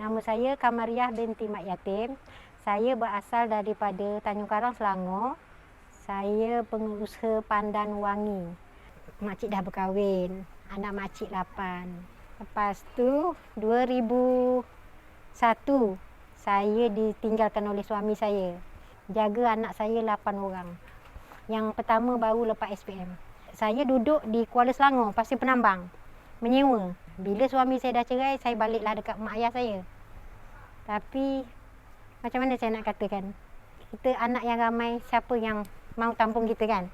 Nama saya Kamariah binti Mak Yatim. Saya berasal daripada Tanjung Karang, Selangor. Saya pengusaha pandan wangi. Makcik dah berkahwin. Anak makcik 8. Lepas tu 2001 saya ditinggalkan oleh suami saya. Jaga anak saya 8 orang. Yang pertama baru lepas SPM. Saya duduk di Kuala Selangor, Pasir Penambang. Menyewa. Bila suami saya dah cerai, saya baliklah dekat mak ayah saya. Tapi macam mana saya nak katakan? Kita anak yang ramai, siapa yang mau tampung kita kan?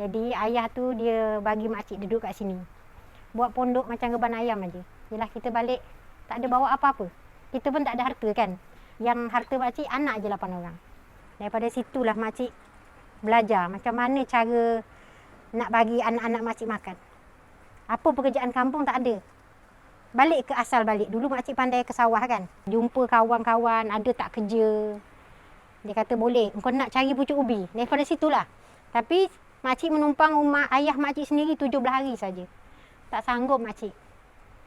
Jadi ayah tu dia bagi makcik duduk kat sini. Buat pondok macam reban ayam aja. Yelah kita balik tak ada bawa apa-apa. Kita pun tak ada harta kan. Yang harta makcik anak je 8 orang. Daripada situlah makcik belajar macam mana cara nak bagi anak-anak makcik makan. Apa pekerjaan kampung tak ada. Balik ke asal balik. Dulu makcik pandai ke sawah kan. Jumpa kawan-kawan, ada tak kerja. Dia kata boleh, kau nak cari pucuk ubi. Daripada situlah. Tapi makcik menumpang rumah ayah makcik sendiri 17 hari saja. Tak sanggup makcik.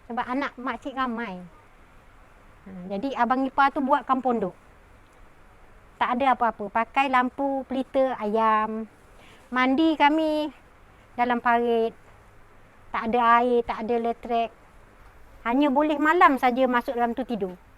Sebab anak makcik ramai. Ha, jadi abang ipar tu buat kampondok. Tak ada apa-apa. Pakai lampu pelita ayam. Mandi kami dalam parit. Tak ada air, tak ada elektrik. Hanya boleh malam saja masuk dalam tu tidur.